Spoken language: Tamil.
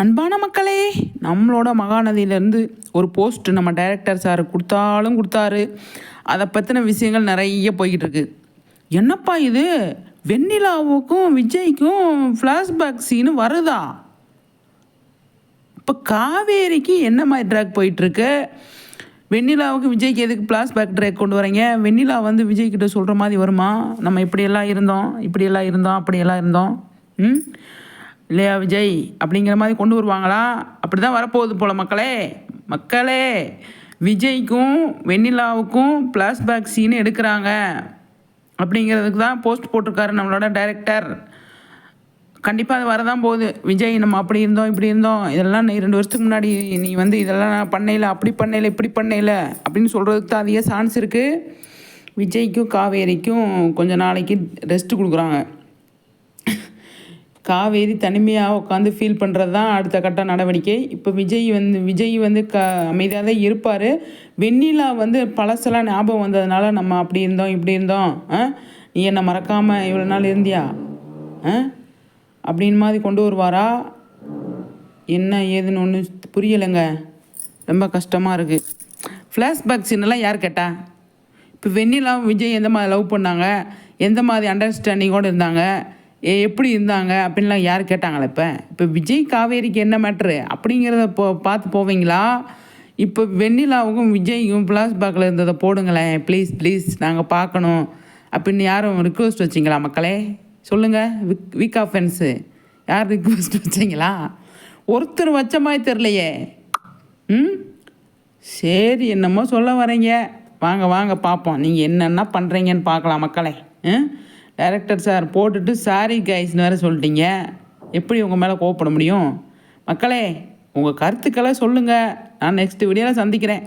அன்பான மக்களே நம்மளோட மகாநதியிலேருந்து ஒரு போஸ்ட் நம்ம டைரக்டர் சார் கொடுத்தாலும் கொடுத்தாரு. அதை பற்றின விஷயங்கள் நிறைய போய்கிட்டு இருக்கு என்னப்பா இது? வெண்ணிலாவுக்கும் விஜய்க்கும் ஃப்ளாஷ்பேக் சீனு வருதா? இப்போ காவேரிக்கு என்ன மாதிரி ட்ராக் போயிட்டுருக்கு? வெண்ணிலாவுக்கு விஜய்க்கு எதுக்கு ஃப்ளாஷ்பேக் ட்ராக் கொண்டு வரீங்க? வெண்ணிலா வந்து விஜய்கிட்ட சொல்கிற மாதிரி வருமா? நம்ம இப்படியெல்லாம் இருந்தோம் இப்படியெல்லாம் இருந்தோம் அப்படியெல்லாம் இருந்தோம். ம்? இல்லையா விஜய்? அப்படிங்கிற மாதிரி கொண்டு வருவாங்களா? அப்படி தான் வரப்போகுது போல் மக்களே. மக்களே விஜய்க்கும் வெண்ணிலாவுக்கும் ஃப்ளாஷ்பேக் சீன் எடுக்கிறாங்க. அப்படிங்கிறதுக்கு தான் போஸ்ட் போட்டிருக்காரு நம்மளோட டைரக்டர் கண்டிப்பாக அது வரதான் போகுது. விஜய் நம்ம அப்படி இருந்தோம் இப்படி இருந்தோம். இதெல்லாம் நீ ரெண்டு வருஷத்துக்கு முன்னாடி நீ வந்து இதெல்லாம் நான் பண்ணையில் அப்படி பண்ணையில் இப்படி பண்ணையில் அப்படின்னு சொல்கிறதுக்கு தான் அதிக சான்ஸ் இருக்குது விஜய்க்கும் காவேரிக்கும் கொஞ்சம் நாளைக்கு ரெஸ்ட் கொடுக்குறாங்க. காவேரி தனிமையாக உட்காந்து ஃபீல் பண்ணுறது தான் அடுத்த கட்ட நடவடிக்கை. இப்போ விஜய் வந்து விஜய் வந்து க அமைதியாக தான் இருப்பார். வெண்ணிலா வந்து பழசெல்லாம் ஞாபகம் வந்ததுனால நம்ம அப்படி இருந்தோம் இப்படி இருந்தோம். ஆ? நீ என்னை மறக்காமல் இவ்வளோ நாள் இருந்தியா? ஆ? அப்படின்னு மாதிரி கொண்டு வருவாரா? என்ன ஏதுன்னு ஒன்று புரியலைங்க. ரொம்ப கஷ்டமாக இருக்குது ஃப்ளாஷ்பேக் சீனெல்லாம் யார் கேட்டா? இப்போ வெண்ணிலா விஜய் எந்த மாதிரி லவ் பண்ணாங்க? எந்த மாதிரி அண்டர்ஸ்டாண்டிங்கோடு இருந்தாங்க? ஏ எப்படி இருந்தாங்க அப்படின்லாம் யார் கேட்டாங்களே இப்போ? இப்போ விஜய் காவேரிக்கு என்ன மேட்ரு அப்படிங்கிறத போ பார்த்து போவீங்களா? இப்போ வெண்ணிலாவுக்கும் விஜய்க்கும் ஃப்ளாஷ்பேக்கில் இருந்ததை போடுங்களேன். ப்ளீஸ் ப்ளீஸ் நாங்கள் பார்க்கணும். அப்படின்னு யாரும் ரிக்வஸ்ட் வச்சிங்களா மக்களே? சொல்லுங்கள் விக் வீக் ஆஃப் ஃபென்ஸு யார் ரிக்வஸ்ட் வச்சிங்களா? ஒருத்தர் வச்ச மாதிரி தெரிலையே ம்? சரி என்னமோ சொல்ல வரீங்க. வாங்க வாங்க பார்ப்போம். நீங்கள் என்னென்ன பண்ணுறீங்கன்னு பார்க்கலாம் மக்களே. ம்? டேரக்டர் சார் போட்டுட்டு சாரி கைஸ்னு வேறு சொல்லிட்டீங்க. எப்படி உங்கள் மேலே கோவப்பட முடியும்? மக்களே உங்கள் கருத்துக்களை சொல்லுங்கள் நான் நெக்ஸ்ட் வீடியோவில் சந்திக்கிறேன்.